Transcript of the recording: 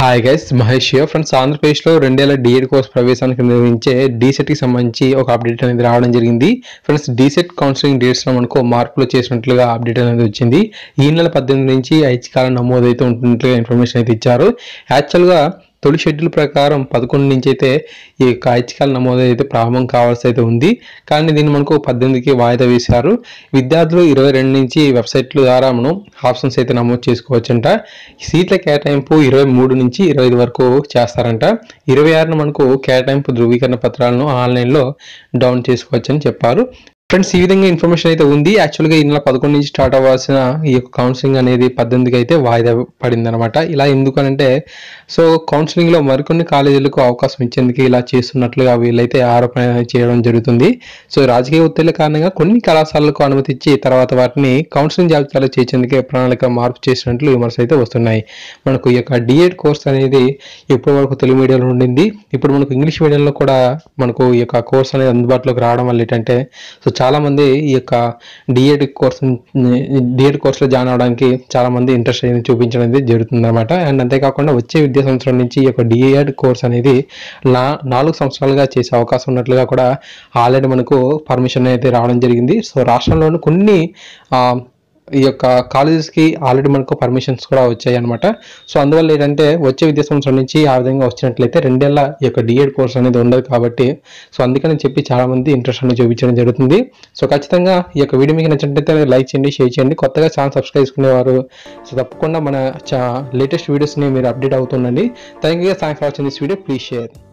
Hi guys Mahesh friends ఆంధ్రప్రదేశ్లో రెండేళ్ళ D.Ed course ప్రవేశానికి నిర్వహించే డీసెట్కి సంబంధించి ఒక అప్డేట్ అనేది రావడం జరిగింది. ఫ్రెండ్స్ డీసెట్ కౌన్సిలింగ్ డేట్స్లో మనకు మార్పులు చేసినట్లుగా అప్డేట్ అనేది వచ్చింది. ఈ నెల పద్దెనిమిది నుంచి ఐచ్ఛికాల నమోదైతే ఉంటున్నట్లుగా ఇన్ఫర్మేషన్ అయితే ఇచ్చారు. యాక్చువల్గా తొలి షెడ్యూల్ ప్రకారం పదకొండు నుంచి అయితే ఈ యొక్క నమోదు అయితే ప్రారంభం కావాల్సి అయితే ఉంది. కానీ దీన్ని మనకు పద్దెనిమిదికి వాయిదా వేశారు. విద్యార్థులు ఇరవై రెండు నుంచి వెబ్సైట్ల ద్వారా మనం ఆప్షన్స్ అయితే నమోదు చేసుకోవచ్చంట. సీట్ల కేటాయింపు ఇరవై మూడు నుంచి ఇరవై ఐదు వరకు చేస్తారంట. ఇరవై ఆరున మనకు కేటాయింపు ధృవీకరణ పత్రాలను ఆన్లైన్లో డౌన్ చేసుకోవచ్చని చెప్పారు. ఫ్రెండ్స్ ఈ విధంగా ఇన్ఫర్మేషన్ అయితే ఉంది. యాక్చువల్గా ఈ నెల పదకొండు నుంచి స్టార్ట్ అవ్వాల్సిన ఈ యొక్క కౌన్సిలింగ్ అనేది పద్దెనిమిదికి అయితే వాయిదా పడింది అనమాట ఇలా ఎందుకనంటే సో కౌన్సిలింగ్లో మరికొన్ని కాలేజీలకు అవకాశం ఇచ్చేందుకు ఇలా చేస్తున్నట్లుగా వీళ్ళైతే ఆరోపణ చేయడం జరుగుతుంది. సో రాజకీయ ఒత్తిళ్ళ కారణంగా కొన్ని కళాశాలలకు అనుమతి ఇచ్చి తర్వాత వాటిని కౌన్సిలింగ్ జాబితాలో చేర్చేందుకే ప్రణాళిక మార్పు చేసినట్లు విమర్శలు అయితే వస్తున్నాయి. మనకు ఈ యొక్క డిఎడ్ కోర్స్ అనేది ఇప్పటి వరకు తెలుగు మీడియంలో ఉండింది? ఇప్పుడు మనకు ఇంగ్లీష్ మీడియంలో కూడా మనకు ఈ యొక్క కోర్స్ అనేది అందుబాటులోకి రావడం వల్ల ఏంటంటే సో చాలామంది ఈ యొక్క D Ed course D Ed కోర్సులో జాయిన్ అవడానికి చాలా మంది ఇంట్రెస్ట్ అనేది చూపించడం అనేది జరుగుతుంది అనమాట అండ్ అంతేకాకుండా వచ్చే విద్యా సంవత్సరం నుంచి ఈ యొక్క డిఎడ్ కోర్స్ అనేది నా నాలుగు సంవత్సరాలుగా చేసే అవకాశం ఉన్నట్లుగా కూడా ఆల్రెడీ మనకు పర్మిషన్ అయితే రావడం జరిగింది. సో రాష్ట్రంలోని కొన్ని ఈ యొక్క కాలేజెస్కి ఆల్రెడీ మనకు పర్మిషన్స్ కూడా వచ్చాయి అనమాట సో అందువల్ల ఏంటంటే వచ్చే విద్యా సంవత్సరం నుంచి ఆ విధంగా వచ్చినట్లయితే రెండేళ్ళ ఈ యొక్క డిఎడ్ కోర్స్ అనేది ఉండదు కాబట్టి సో అందుకని చెప్పి చాలా మంది ఇంట్రెస్ట్ అనేది చూపించడం జరుగుతుంది. సో ఖచ్చితంగా ఈ యొక్క వీడియో మీకు నచ్చినట్లయితే లైక్ చేయండి షేర్ చేయండి. కొత్తగా ఛానల్ సబ్స్క్రైబ్ చేసుకునేవారు సో తప్పకుండా మన లేటెస్ట్ వీడియోస్ని మీరు update అవుతుండండి. Thank you thanks for watching this video please share